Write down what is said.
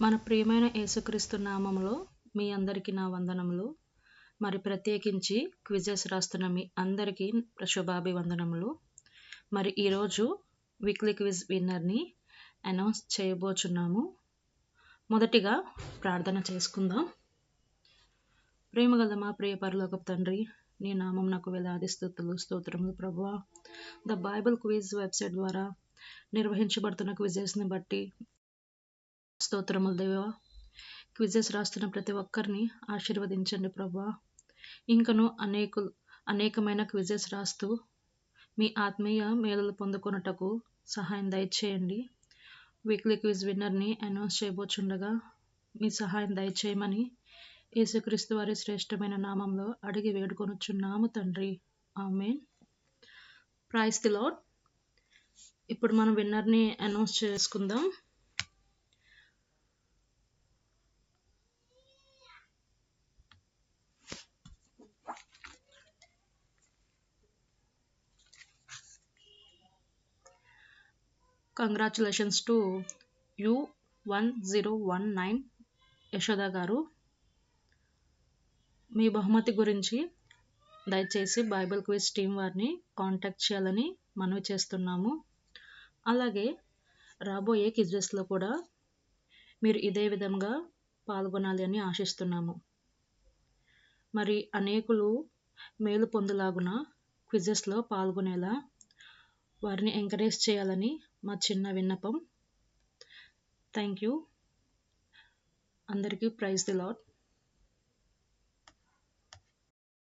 మన ప్రియమైన యేసుక్రీస్తు నామంలో మీ అందరికీ నా వందనములు. మరి ప్రత్యేకించి క్విజెస్ రాస్తున్న మీ అందరికీ శుభాభివందనములు. మరి ఈరోజు వీక్లీ క్విజ్ విన్నర్ని అనౌన్స్ చేయబోచున్నాము. మొదటిగా ప్రార్థన చేసుకుందాం. ప్రేమగల మా ప్రియ పరలోకపు తండ్రి నీ నామం నాకు వేలాది స్థుతులు స్తోత్రములు ప్రభువా. ద బైబిల్ క్విజ్ వెబ్సైట్ ద్వారా నిర్వహించబడుతున్న క్విజెస్ని బట్టి స్తోత్రములు దేవా. క్విజెస్ రాస్తున్న ప్రతి ఒక్కరిని ఆశీర్వదించండి ప్రభా. ఇంకను అనేకు అనేకమైన క్విజెస్ రాస్తూ మీ ఆత్మీయ మేలులు పొందుకొనుటకు సహాయం దయచేయండి. వీక్లీ క్విజ్ విన్నర్ని అనౌన్స్ చేయబోచుండగా మీ సహాయం దయచేయమని యేసుక్రీస్తు వారి శ్రేష్టమైన నామంలో అడిగి వేడుకొనుచున్నాము తండ్రి. ఆమెన్. ప్రైస్ ది లాడ్ ఇప్పుడు మనం విన్నర్ని అనౌన్స్ చేసుకుందాం. Congratulations to you one zero one nine Yashoda గారు. మీ బహుమతి గురించి దయచేసి బైబిల్ క్విజ్ టీం వారిని కాంటాక్ట్ చేయాలని మనవి చేస్తున్నాము. అలాగే రాబోయే క్విజెస్లో కూడా మీరు ఇదే విధంగా పాల్గొనాలి అని ఆశిస్తున్నాము. మరి అనేకులు మేలు పొందులాగున క్విజెస్లో పాల్గొనేలా వారిని ఎంకరేజ్ చేయాలని మా చిన్న విన్నపం. థ్యాంక్ యూ అందరికీ ప్రైజ్ ది లాట్